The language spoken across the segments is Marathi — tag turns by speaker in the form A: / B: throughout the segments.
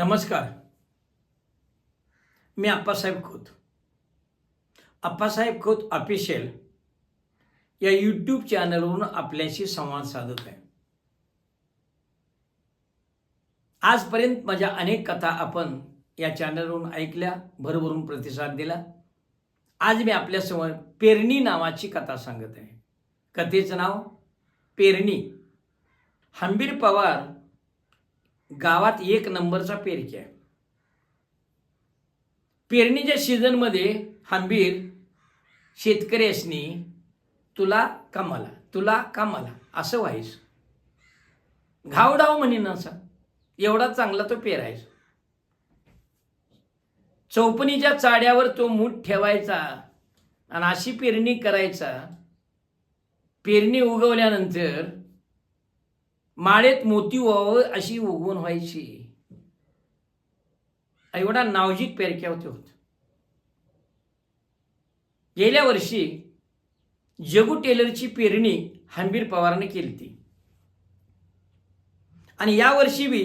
A: नमस्कार. मी आप्पासाहेब खोत. आप्पासाहेब खोत ऑफिशियल या यूट्यूब चॅनलवरून आपल्याशी संवाद साधत आहे. आजपर्यंत माझ्या अनेक कथा आपण या चॅनलवरून ऐकल्या भरभरून प्रतिसाद दिला. आज मी आपल्यासमोर पेरणी नावाची कथा सांगत आहे. कथेचं नाव पेरणी. हंबीर पवार गावात एक नंबरचा पेरकी आहे. पेरणीच्या सीझनमध्ये हंबीर शेतकऱ्यासनी तुला कामाला तुला कामाला असं व्हायचं. घावडाव म्हणेन असा एवढा चांगला तो पेरायचा. चौपनीच्या चाड्यावर तो मूठ ठेवायचा आणि अशी पेरणी करायचा. पेरणी उगवल्यानंतर माळेत मोती व्हावं अशी उगवून व्हायची. एवढा नावजीत पेरक्या होते होत. गेल्या वर्षी जगू टेलरची पेरणी हंबीर पवारने केली ती आणि या वर्षी बी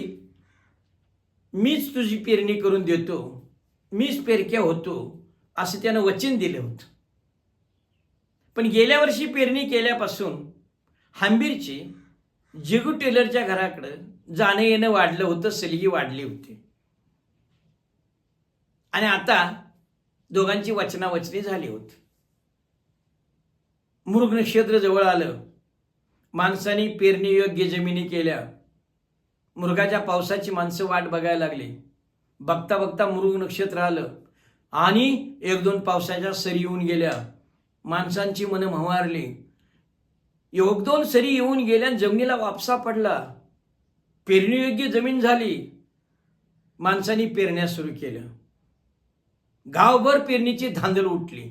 A: मीच तुझी पेरणी करून देतो मीच पेरक्या होतो असं त्यानं वचन दिलं होतं. पण गेल्या वर्षी पेरणी केल्यापासून हंबीरची जिगू टेलरच्या घराकडं जाणं येणं वाढलं होतं सलगी वाढली होती. आणि आता दोघांची वचनावचनी झाली होती. मृग नक्षत्र जवळ आलं. माणसांनी पेरणी योग्य जमिनी केल्या. मृगाच्या पावसाची माणसं वाट बघायला लागली. बघता बघता मृग नक्षत्र आलं. आणि एक दोन पावसाच्या सरी येऊन गेल्या. माणसांची मनं म्हारली एक दोन सरी येऊन गेल्या जमिनीला वापसा पडला. पेरणीयोग्य जमीन झाली. माणसांनी पेरण्या सुरू केलं गावभर पेरणीची धांदल उठली.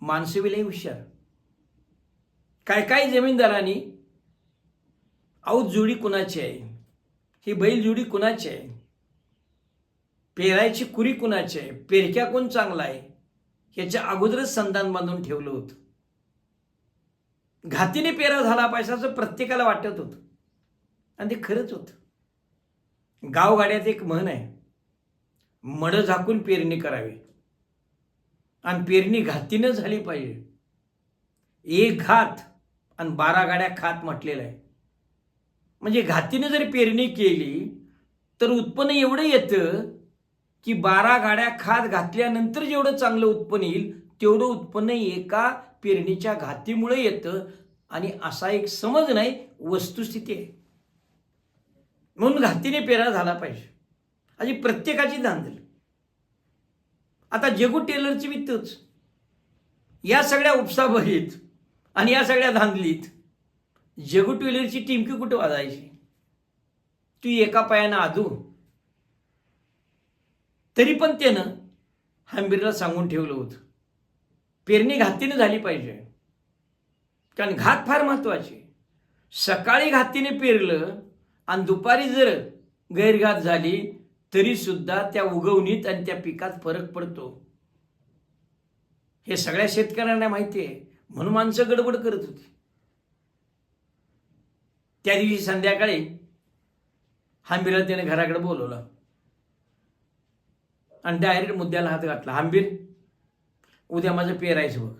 A: माणसं बी हुशार. काय काय जमीनदारांनी औ जुडी कुणाची आहे? ही बैल जुडी कुणाची आहे? पेरायची कुरी कुणाची आहे? पेरक्या कोण चांगला आहे? याच्या अगोदरच संधान बांधून ठेवलं होतं. घातीने पेरा झाला पाहिजे असं प्रत्येकाला वाटत होतं. आणि ते खरंच होतं. गावगाड्यात एक म्हण आहे मड झाकून पेरणी करावी. आणि पेरणी घातीनं झाली पाहिजे. एक घात आणि बारा गाड्या खात म्हटलेलं आहे. म्हणजे घातीनं जर पेरणी केली तर उत्पन्न एवढं येतं की बारा गाड्या खात घातल्यानंतर जेवढं चांगलं उत्पन्न येईल तेवढं उत्पन्न एका पेरणीच्या घातीमुळे येतं आणि असा एक समज नाही वस्तुस्थिती आहे. म्हणून घातीने पेरा झाला पाहिजे. आणि प्रत्येकाची धांदल आता जगू टेलरची वित्तच या सगळ्या उपसाभरीत आणि या सगळ्या धांदलीत जगू टेलरची टिमकी कुठं वाजायची? तू एका पायानं आधू तरी पण त्यानं हंबीरला सांगून ठेवलं होतं. पेरणी घातीने झाली पाहिजे. कारण घात फार महत्वाची. सकाळी घातीने पेरलं आणि दुपारी जर गैरघात झाली तरी सुद्धा त्या उगवणीत आणि त्या पिकात फरक पडतो. हे सगळ्या शेतकऱ्यांना माहिती आहे. म्हणून माणसं गडबड करत होती. त्या दिवशी संध्याकाळी हांबीरला त्याने घराकडे बोलवलं. आणि डायरेक्ट मुद्द्याला हात घातला. हांबीर उद्या माझं पेरायचं बघ.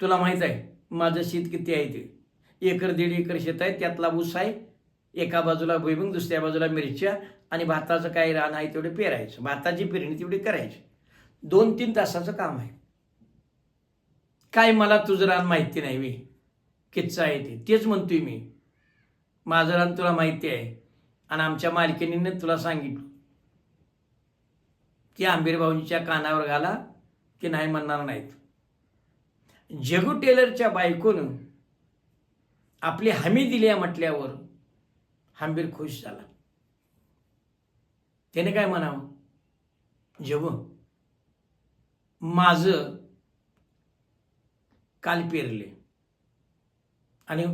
A: तुला माहीत आहे माझं शेत किती आहे ते. एकर दीड एकर शेत आहे त्यातला ऊस आहे एका बाजूला भुईमुग दुसऱ्या बाजूला मिरच्या आणि भाताचं काय रान आहे तेवढे पेरायचं भाताची पेरणी तेवढी करायची. दोन तीन तासाचं काम आहे. काय मला तुझं रान माहिती नाही मी किच्चा आहे ते. तेच म्हणतोय मी. माझं रान तुला माहिती आहे. आणि आमच्या मालकिनीनं तुला सांगितलं. की आंबीरबाऊंच्या कानावर घाला. की नाही म्हणणार नाहीत. जगू टेलरच्या बायकोनं आपली हमी दिली आहे म्हटल्यावर हंबीर खुश झाला. त्याने काय म्हणावं? जगू माझं काल पेरले आणि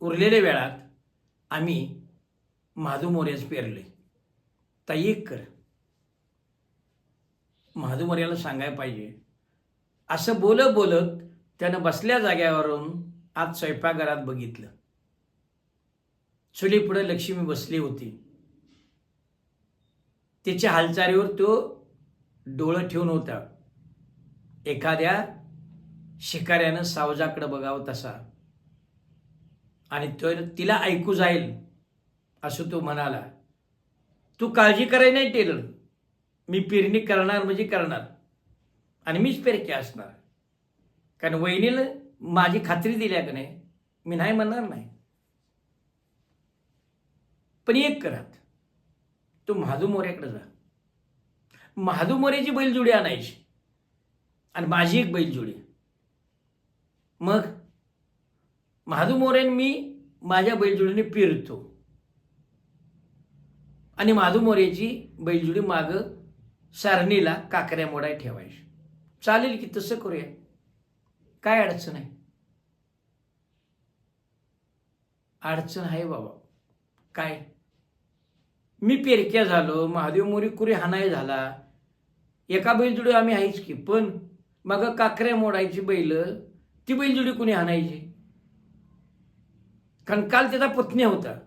A: उरलेल्या वेळात आम्ही महादू मोर्याच पेरले. तर एक कर. महादू मोर्याला सांगायला पाहिजे असं बोलत बोलत त्यानं बसल्या जाग्यावरून आज स्वयंपाकघरात बघितलं. चुलीपुढे लक्ष्मी बसली होती. तिच्या हालचालीवर तो डोळं ठेवून होता. एखाद्या शिकाऱ्यानं सावजाकडे बघावं तसा. आणि तो तिला ऐकू जाईल असं तो म्हणाला. तू काळजी करायला नाही टेलर मी पेरणी करणार म्हणजे करणार. आणि मीच पेरके असणार. कारण वहिनीला माझी खात्री दिल्या का नाही मी नाही म्हणणार नाही. पण एक करत तू महादू मोऱ्याकडे जा. महादू मोऱ्याची बैलजोडी आणायची. आणि माझी एक बैलजोडी. मग महादू मोऱ्यान मी माझ्या बैलजोडीने पिरतो. आणि महादू मोऱ्याची बैलजोडी माग सारणीला काकऱ्या मोडाय ठेवायची. चालेल की तसं करूया. काय अडचण आहे? अडचण आहे बाबा. काय? मी पेरक्या झालो महादेव मोरी कुरी हानाय झाला. एका बैलजोडी आम्ही आहेच की पण मग काकऱ्या मोडायची बैल ती बैलजोडी कुणी हाणायची? कारण काल त्याचा पत्नी होता.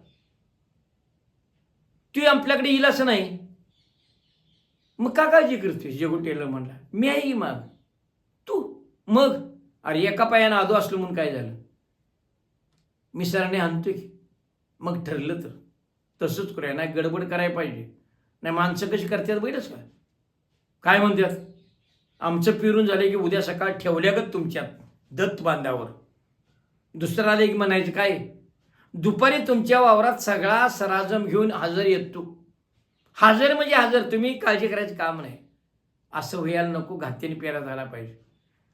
A: तू आपल्याकडे येईल असं नाही. मग का काळजी करतोस जगू टेलर म्हणला मी आहे की मग? तू मग? अरे एका पायानं आदो असलो म्हणून काय झालं? मी सरांनी आणतोय की. मग ठरलं तर. तसंच करूया नाही गडबड करायला पाहिजे. नाही माणसं कशी करतात बैठच का? काय म्हणतात? आमचं पिरून झालं की उद्या सकाळ ठेवल्यागत तुमच्यात दत्त बांधावर. दुसरं आलं की म्हणायचं काय? दुपारी तुमच्या वावरात सगळा सराजम घेऊन हजर येतो. हजर म्हणजे हजर तुम्ही काळजी करायचं काम नाही. असं व्हायला नको घातीने पेरा झाला पाहिजे.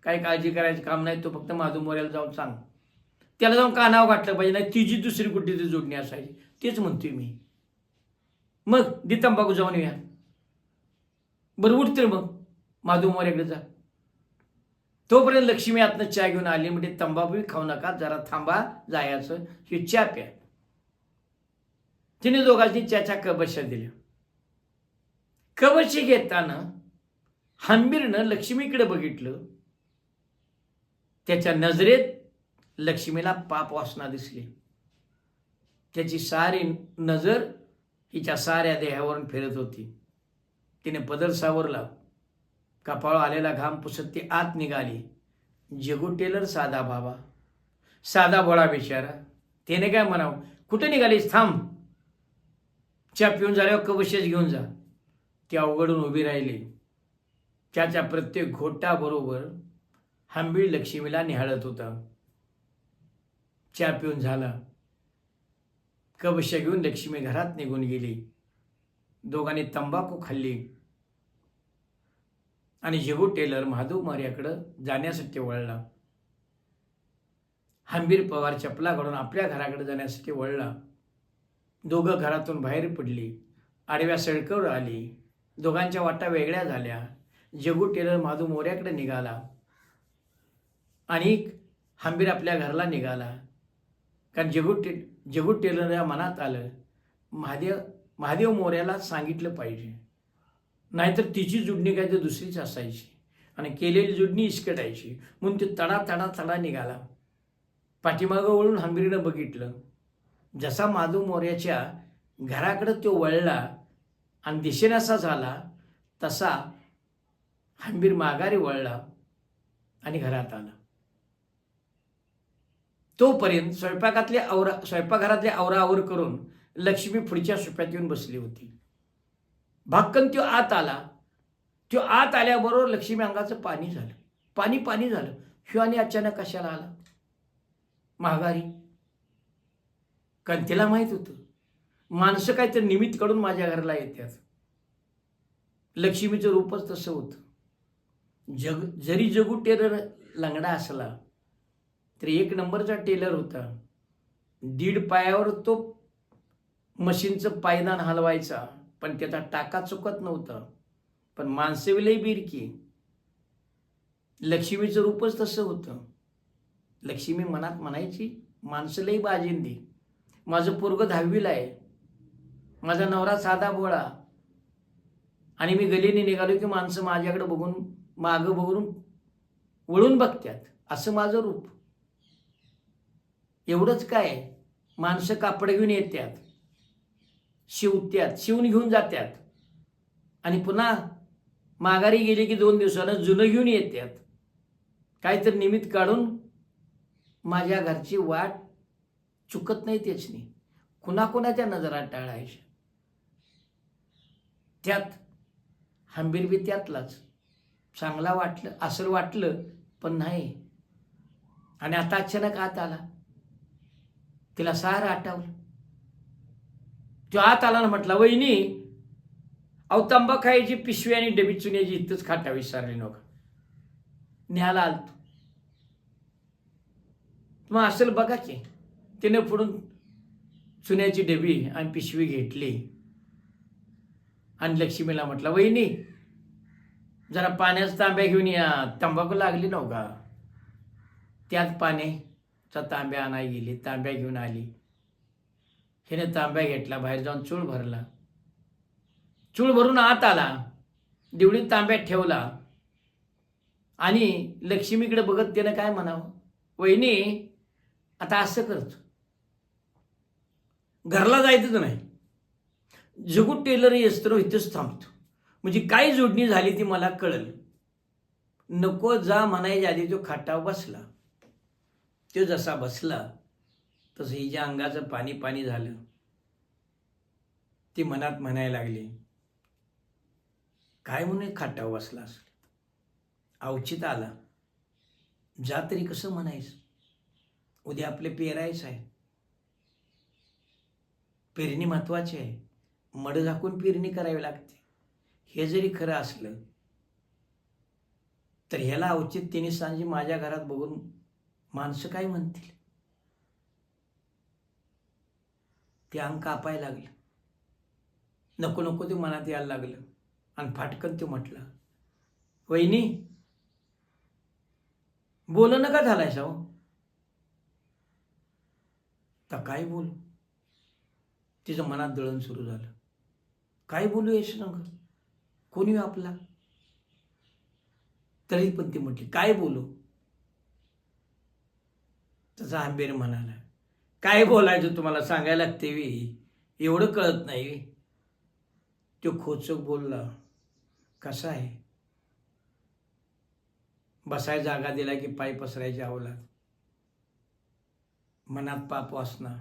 A: काही काळजी करायचं काम नाही तो फक्त माधुमोऱ्याला जाऊन सांग. त्याला जाऊन कानावर घातलं पाहिजे? नाही तिची दुसरी कुठली ती जोडणी असायची. तेच म्हणतोय मी. मग दि तंबाखू जाऊन या बरं उठते मग. माधुमोऱ्याकडे जा. तोपर्यंत लक्ष्मी आतनं चहा घेऊन आली म्हणजे तंबाखू खाऊ नका जरा थांबा जायचं. ही चहा प्या. तिने दोघांची चहाच्या कबशा दिल्या. कवची घेताना हंबीरनं लक्ष्मीकडे बघितलं. त्याच्या नजरेत लक्ष्मीला पाप वासना दिसली. त्याची सारी नजर हिच्या साऱ्या देहावरून फिरत होती. तिने पदर सावरला. कपाळ आलेला घाम पुसत ती आत निघाली. जगू टेलर साधा बाबा. साधा बोळा बिचारा. त्याने काय म्हणावं? कुठे निघालीस? थांब. च्या पिऊन झाल्यावर कवशेच घेऊन जा. ती अवघडून उभी राहिली. त्याच्या प्रत्येक घोटाबरोबर हंबीळ लक्ष्मीला निहाळत होता. चहा पिऊन झाला. कबश्या घेऊन लक्ष्मी घरात निघून गेली. दोघांनी तंबाखू खाल्ली. आणि जगू टेलर महादेव मार्याकडं जाण्यासाठी वळला. हंबीर पवार चपला आपल्या घराकडे जाण्यासाठी वळला. दोघं घरातून बाहेर पडली. आडव्या सडकवर आली. दोघांच्या वाटा वेगळ्या झाल्या. जगू टेलर माधू मोऱ्याकडे निघाला. आणि हंबीर आपल्या घराला निघाला. कारण जगू टे जगू टेलर या मनात आलं महादेव महादेव मोऱ्याला सांगितलं पाहिजे. नाहीतर तिची जुडणी काय तर दुसरीच असायची. आणि केलेली जुडणी इस्कटायची. म्हणून ते तडा तडा तडा निघाला. पाठीमागं वळून हंबीरनं बघितलं. जसा माधू मोऱ्याच्या घराकडं तो वळला आणि दिशेनासा झाला तसा हंबीर माघारी वळला आणि घरात आला. तोपर्यंत स्वयंपाकातले आवरा स्वयंपाकघरातले आवराआवर करून लक्ष्मी पुढच्या सुप्यात येऊन बसली होती. भाक्कन त्यो आत आला. त्यो आत आल्याबरोबर लक्ष्मी अंगाचं पाणी झालं. पाणी पाणी झालं. ह्यो आणि अचानक कशाला आला? महागारी कारण तिला माहीत होतं. माणसं काहीतरी निमित्त काढून माझ्या घराला येतात. लक्ष्मीचं रूपच तसं होतं. जग जरी जगू टेलर लंगडा असला तरी एक नंबरचा टेलर होता. दीड पायावर तो मशीनचं पायदान हलवायचा पण त्याचा टाका चुकत नव्हता. पण माणसे बिरकी. लक्ष्मीचं रूपच तसं होतं. लक्ष्मी मनात म्हणायची माणसं लई बाजिंदी. माझं पोरग दहावीला आहे. माझा नवरा साधा बोळा. आणि मी गलीने निघालो की माणसं माझ्याकडे बघून मागं बघून वळून बघतात. असं माझं रूप. एवढंच काय? माणसं कापड घेऊन येतात. शिवत्यात शिवून घेऊन जात्यात आणि पुन्हा माघारी गेली की दोन दिवसानं जुनं घेऊन येतात. काहीतरी निमित्त काढून माझ्या घरची वाट चुकत नाही त्याचनी कुणाकुणाच्या नजरात टाळायच्या. त्यात हंबीर बी त्यातलाच. चांगला वाटलं असं वाटलं पण नाही. आणि आता अचानक आत आला. तिला सारं आठवलं. तो आत आला ना म्हटला वहिनी अहो तंबा खायची पिशवी आणि डबी चुन्याची इथंच खाटा विसरली नका. न्यायला आलतो. मग असेल बघा की तिने पुढून चुन्याची डबी आणि पिशवी घेतली. आणि लक्ष्मीला म्हटलं वहिनी जरा पाण्याचा तांब्या घेऊन या. तंबाखू लागली नव्ह हो का? त्यात पाण्याचा तांब्या आणाय गेली. तांब्या घेऊन आली. हिने तांब्या घेतला बाहेर जाऊन चूळ भरला. चूळ भरून आत आला. दिवळीत तांब्यात ठेवला. आणि लक्ष्मीकडे बघत त्यानं काय म्हणावं? वहिनी आता असं करतो. घरला जायचंच नाही. जगू टेलर येस्तरो इथंच थांबतो. म्हणजे काय जोडणी झाली ती मला कळल नको जा म्हणायच्या आधी तो खाटा बसला. तो जसा बसला तसं हिच्या अंगाचं पाणी पाणी झालं. ती मनात म्हणायला लागली काय म्हणून खाटा बसला असेल? अवचित आला. जा तरी कसं म्हणायचं? उद्या आपले पेरायचं आहे. पेरणी महत्वाची आहे. मड झाकून पेरणी करावी लागते. हे जरी खरं असलं तर ह्याला अवचित तिने सांजी माझ्या घरात बघून माणसं काय म्हणतील? ते अंग कापायला लागलं. नको नको ते मनात यायला लागलं. आणि फाटकन ते म्हटलं वहिनी बोल नका झालाय साव हो. तर काय बोल? तिचं मनात दळण सुरू झालं. काय बोलू यश संग कोणी आपला? तरी पण ती म्हटली काय बोलू? तसा आंबेर म्हणाला काय बोलायचं तुम्हाला सांगायला लागते एवढं कळत नाही तो खोचक बोलला कसा आहे? बसाय जागा दिला की पाय पसरायची आवलात. मनात पाप वासना.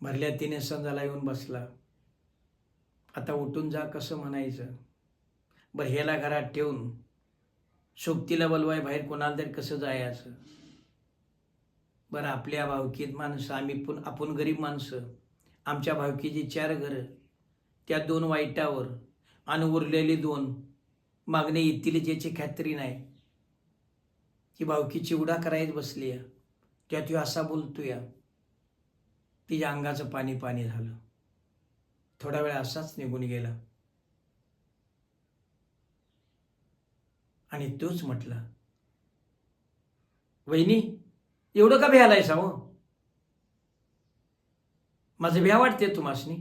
A: भरल्या तिने संजाला येऊन बसला. आता उठून जा कसं म्हणायचं? बरं ह्याला घरात ठेवून सोबतीला बलवाय बाहेर कोणाला तरी कसं जायचं? बरं आपल्या भावकीत माणसं आम्ही पण आपण गरीब माणसं. आमच्या भावकीची चार घरं. त्या दोन वाईटावर आणि उरलेली दोन मागणे येतील ज्याची खात्री नाही. ही भावकी चिवडा करायच बसली आहे त्यात असा बोलतोया. तिच्या अंगाचं पाणी पाणी झालं. थोडा वेळ असाच निघून गेला. आणि तोच म्हटला वहिनी एवढं का भ्यालाय सा हो? माझं भ्या वाटते तुम्हासनी.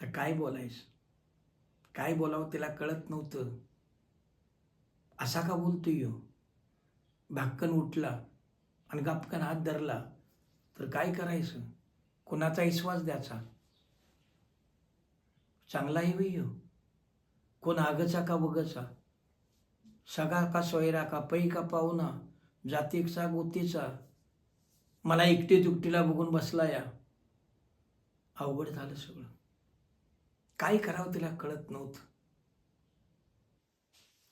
A: तर काय बोलायस? काय बोलावं तिला कळत नव्हतं. असा का बोलतोय यो भाक्कन उठला आणि गपकन हात धरला. तर काय करायचं? कुणाचा विश्वास द्यायचा? चांगलाही आहे कोण आगचा का वगचा सगा का सोयरा का? पै का पाहुणा? जातीचा गोतीचा? मला एकटी दुकटीला बघून बसला या अवघड झालं सगळं. काय करावं तिला कळत नव्हतं.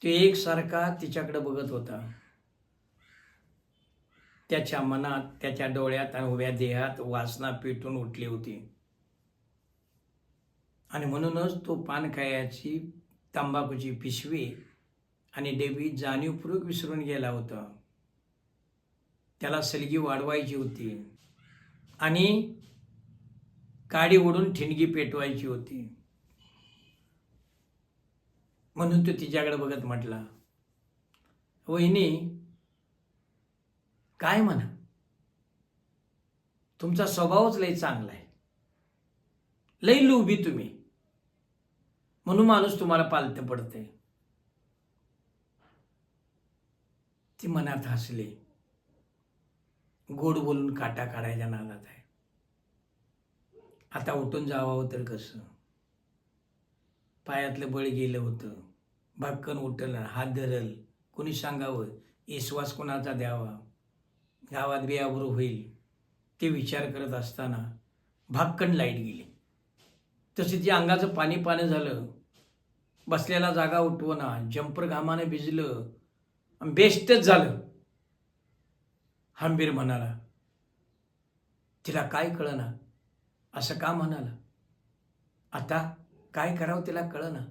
A: तो एकसारखा तिच्याकडे बघत होता. त्याच्या मनात त्याच्या डोळ्यात आणि उभ्या देहात वासना पेटून उठली होती. आणि म्हणूनच तो पानखायाची तंबाखूची पिशवी आणि डेबी जाणीवपूर्वक विसरून गेला होता. त्याला सलगी वाढवायची होती आणि काडी ओढून ठिणगी पेटवायची होती. म्हणून तो तिच्याकडे बघत म्हटला वहिनी काय म्हणा? तुमचा स्वभावच लई चांगला आहे. लई लोभी तुम्ही. म्हणून माणूस तुम्हाला पालते पडते. ती मनात हसली. गोड बोलून काटा काढायच्या नादात आहे. आता उठून जावावं तर कसं? पायातलं बळ गेलं होतं. भक्कन उठलं हात धरल. कोणी सांगावं? विश्वास कोणाचा द्यावा? गावात बेआबरू होईल ते विचार करत असताना भाकण लाइट गेली. तसे जे अंगाचं पाणी पाणी झालं बसलेला जागा उठवना जंपर घामानं भिजलं बेस्टच झालं. हंबीर म्हणाला तिला काय कळना? असं का म्हणाला? आता काय करावं तिला कळना?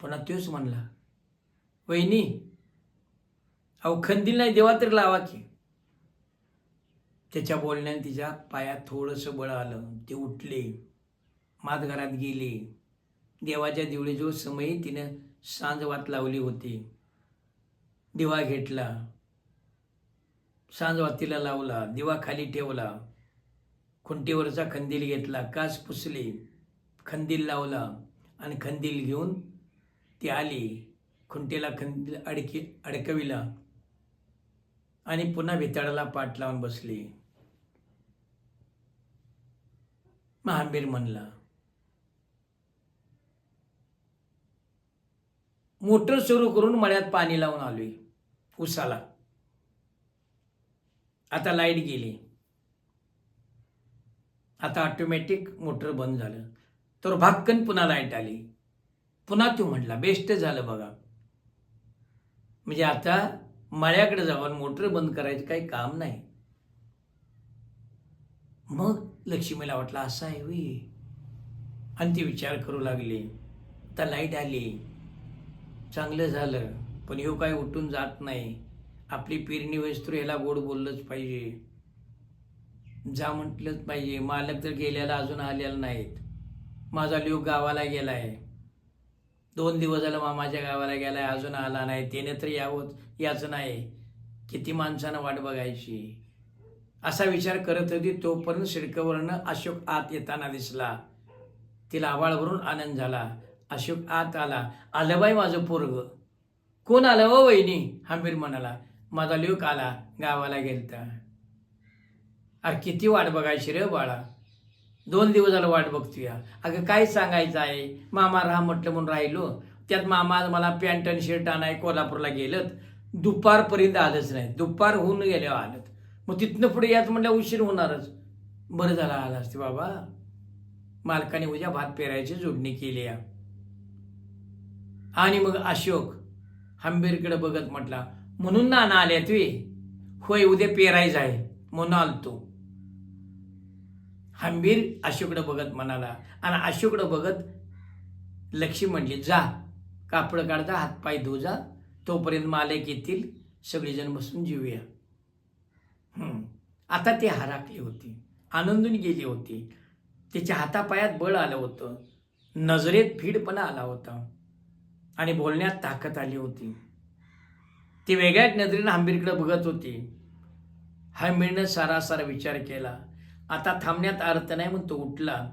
A: पुन्हा तोच म्हणला वहिनी अहो खंदील नाही देवा तरी लावा की. त्याच्या बोलण्याने तिच्या पायात थोडंसं बळ आलं. ते उठले मात घरात गेले. देवाच्या दिवळीजवळ समयी तिनं सांज वात लावली होती. दिवा घेतला. सांज वातीला लावला. दिवा खाली ठेवला. खुंटीवरचा खंदील घेतला. कास पुसली. खंदील लावला आणि खंदील घेऊन ती आली. खुंटीला खंदील अडकी अडकविला आणि पुन्हा भिताडाला पाठ लावून बसली. महाबीर म्हणला मोटर सुरू करून मळ्यात पाणी लावून आलोय उसाला. आता लाइट गेली. आता ऑटोमॅटिक मोटर बंद झालं. तर भाक्कन पुन्हा लाइट आली. पुन्हा तो म्हटला बेस्ट झालं बघा. म्हणजे आता मळ्याकडे जाऊन मोटर बंद करायचं काही काम नाही. मग लक्ष्मीला वाटलं असं आहे होई आणि ती विचार करू लागली. आता लाइट आली. चांगलं झालं पण ह्यो काय उठून जात नाही. आपली पेरणी वस्तू ह्याला गोड बोललंच पाहिजे. जा म्हटलंच पाहिजे. मालक तर गेल्याला अजून आलेला नाहीत. माझा लिव गावाला गेला आहे दोन दिवस झालं मामाच्या गावाला गेला आहे अजून आला नाही. त्याने तर यावं याचं नाही. किती माणसानं वाट बघायची? असा विचार करत होती तोपर्यंत शिडकवरनं अशोक आत येताना दिसला. तिला आवाळ भरून आनंद झाला. अशोक आत आला. आलं बाई माझं पोरग. कोण आलं ओ वहिनी? हंबीर म्हणाला. माझा लिहूक आला. गावाला गेलता. अरे किती वाट बघायची रे बाळा. दोन दिवस झालं वाट बघतोया. अगं काय सांगायचं आहे? मामा राहा म्हटलं म्हणून राहिलो. त्यात मामा मला पॅन्ट आणि शर्ट आणाय कोल्हापूरला गेलत. दुपारपर्यंत आलंच नाही. दुपार होऊन गेल्यावर आलं मग तिथनं पुढे याच म्हटल्या उशीर होणारच. बरं झालं आला असते बाबा. मालकाने उद्या भात पेरायची जोडणी केली आणि मग अशोक हंबीरकडे बघत म्हटला म्हणून ना ना आल्या तुम्ही होय उद्या पेरायचं आहे. म्हणून आलतो. हंबीर अशोकडे बघत म्हणाला आणि अशोकडे बघत लक्ष्मी म्हणली जा कापड काढता हातपाय धुजा जा तोपर्यंत मालक येतील सगळेजण बसून जेऊया. आता ती हराकली होती. आनंदून गेली होती. तिच्या हातापायात बळ आलं होतं. नजरेत भीडपणा आला होता. आणि बोलण्यात ताकद आली होती. ती वेगळ्याच नजरेनं हंबीरकडे बघत होती. हंबीरनं सारासार विचार केला. आता थांबण्यात अर्थ नाही म्हणून तो उठला.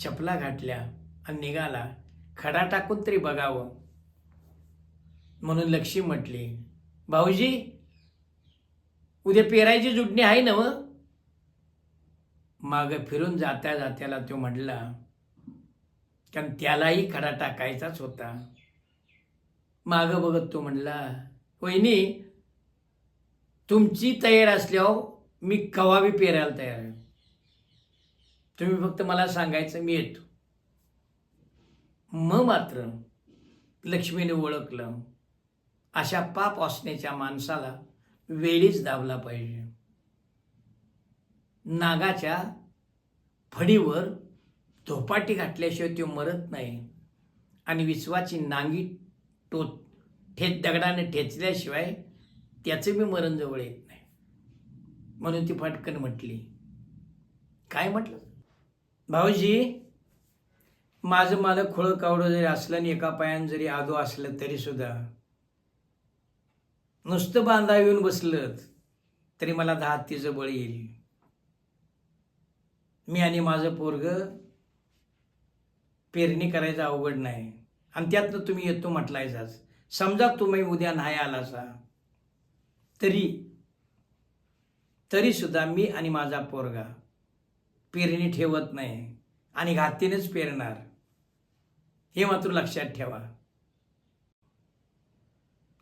A: चपला घातल्या आणि निघाला. खडा टाकून तरी बघावं. म्हणून लक्ष्मी म्हटली भाऊजी उद्या पेरायची जुडणी आहे ना माग फिरून जात्या जात्याला तो म्हटला कारण त्यालाही खडा टाकायचाच होता. माग बघत तो म्हणला वहिनी तुमची तयार असल्यावर मी कवा बी पेरायला तयार आहे. तुम्ही फक्त मला सांगायचं मी येतो. मग मात्र लक्ष्मीने ओळखलं अशा पाप असण्याच्या माणसाला वेळीच दाबला पाहिजे. नागाच्या फडीवर धोपाटी घातल्याशिवाय तो मरत नाही. आणि विश्वाची नांगी टो ठेच दगडाने ठेचल्याशिवाय त्याचं मी मरण जवळ येत नाही. म्हणून ती फटकन म्हटली. काय म्हटलं? भाऊजी माझं मला खोळं कावडं जरी असलं आणि एका पायानं जरी आदो असलं तरीसुद्धा नुसतं बांधा येऊन बसलं तरी मला दहा हत्तीचं बळ येईल. मी आणि माझं पोरग पेरणी करायचं अवघड नाही. आणि त्यातनं तुम्ही येतो म्हटलायचाच समजा तुम्ही उद्या नाही आलासा तरी तरीसुद्धा मी आणि माझा पोरगा पेरणी ठेवत नाही आणि घातीनेच पेरणार. हे मात्र लक्षात ठेवा.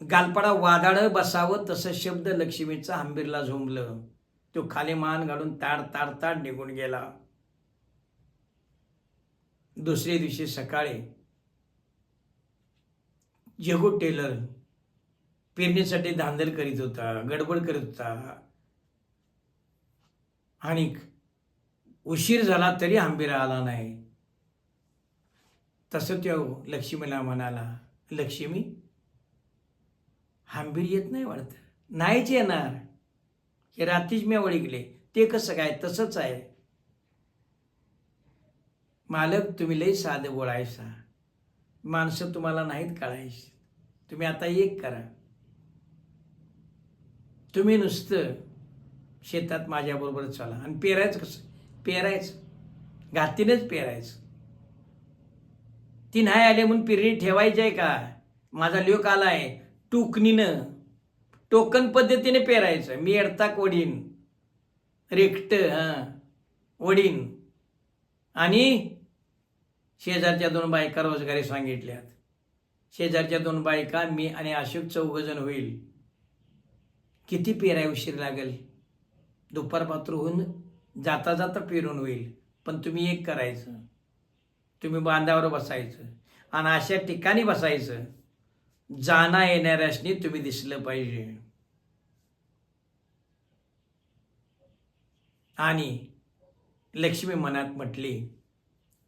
A: गालपाडा वादाळ बसावं तसं शब्द लक्ष्मीचा हंबीरला झोंबलं. तो खाली मान घालून ताड ताड ताड निघून गेला. दुसऱ्या दिवशी सकाळी जगू टेलर पेरणीसाठी धांदल करीत होता गडबड करीत होता. आणि उशीर झाला तरी आंबीरा आला नाही. तसं त्या लक्ष्मीला म्हणाला लक्ष्मी हांबीर येत नाही वाढत. नाहीच येणार हे रात्रीच मी वळिकले ते कसं काय? तसंच आहे. मालक तुम्ही लई साधं बोलायचा. माणसं तुम्हाला नाहीत कळायची तुम्ही आता एक करा. तुम्ही नुसतं शेतात माझ्याबरोबर चला. आणि पेरायचं कसं? पेरायचं. घातीनेच पेरायचं. ती नाही आले म्हणून पेरणी ठेवायची आहे का? माझा लोक आहे टुकणीनं टोकन पद्धतीने पेरायचं. मी एडताक ओढीन रेखट हां ओढीन आणि शेजारच्या दोन बायका रोजगारी सांगितल्यात. शेजारच्या दोन बायका मी आणि अशोक चौघजण होईल. किती पेराय उशीर लागेल? दुपार पात्र होऊन जाता जाता पेरून होईल. पण तुम्ही एक करायचं. तुम्ही बांधावर बसायचं. आणि अशा ठिकाणी बसायचं. जाणा येणाऱ्यासनी तुम्ही दिसलं पाहिजे. आणि लक्ष्मी मनात म्हटली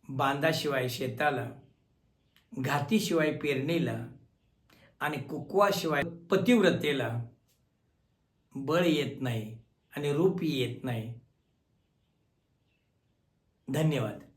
A: बांधाशिवाय शेताला घातीशिवाय पेरणीला आणि कुकवाशिवाय पतिव्रतेला बळ येत नाही आणि रूप येत नाही. धन्यवाद.